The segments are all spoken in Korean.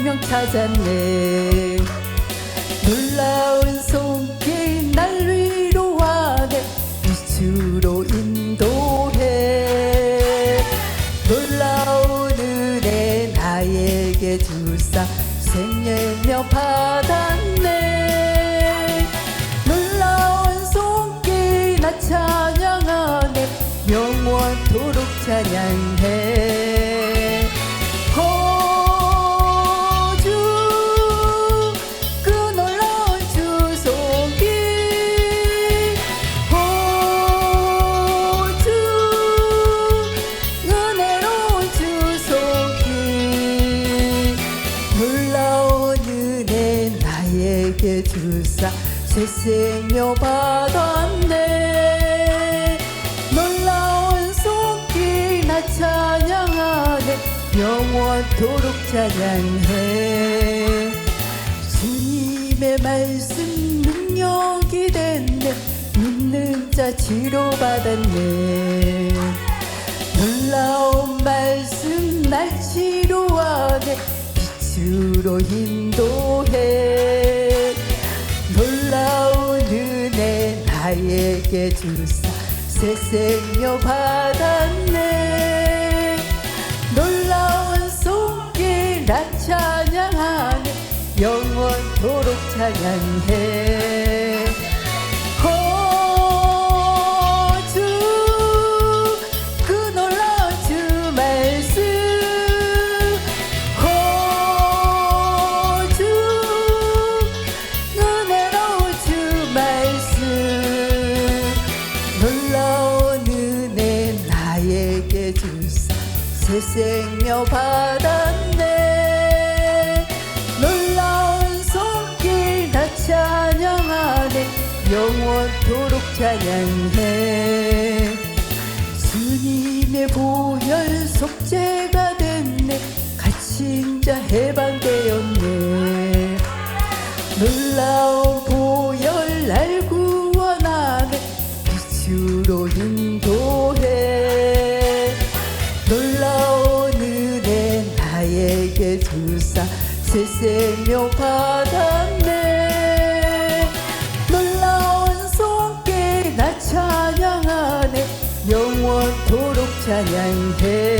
생명 찾았네. 놀라운 손길 날 위로하네. 빛으로 인도해. 놀라운 은혜 나에게 주사 생명력 받았네. 놀라운 손길 나 찬양하네. 영원토록 찬양해 나에게 주사 새 생명 받았네. 놀라운 손길 나 찬양하네 영원토록 찬양해. 주님의 말씀 능력이 됐네. 믿는 자 치료 받았네. 놀라운 말씀 날 치료하네 빛으로 인도해 나에게 주사 새 생명 받았네. 놀라운 손길 나 찬양하네. 영원토록 찬양해 주사 새 생명 받았네. 놀라운 손길 나 찬양하네 영원토록 찬양해. 주님의 보혈 속죄가 됐네. 갇힌 자 해방되었네. 놀라운 보혈 날 구원하네 빛으로 인 새 생명 받았네 놀라운 손길 나 찬양하네. 영원토록 찬양해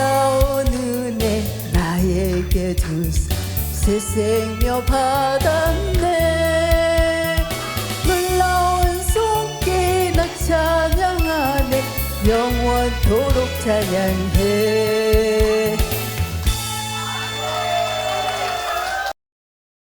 놀라운 은혜 나에게 주사 새 생명 받았네. 놀라운 손길 나 찬양하네. 영원토록 찬양해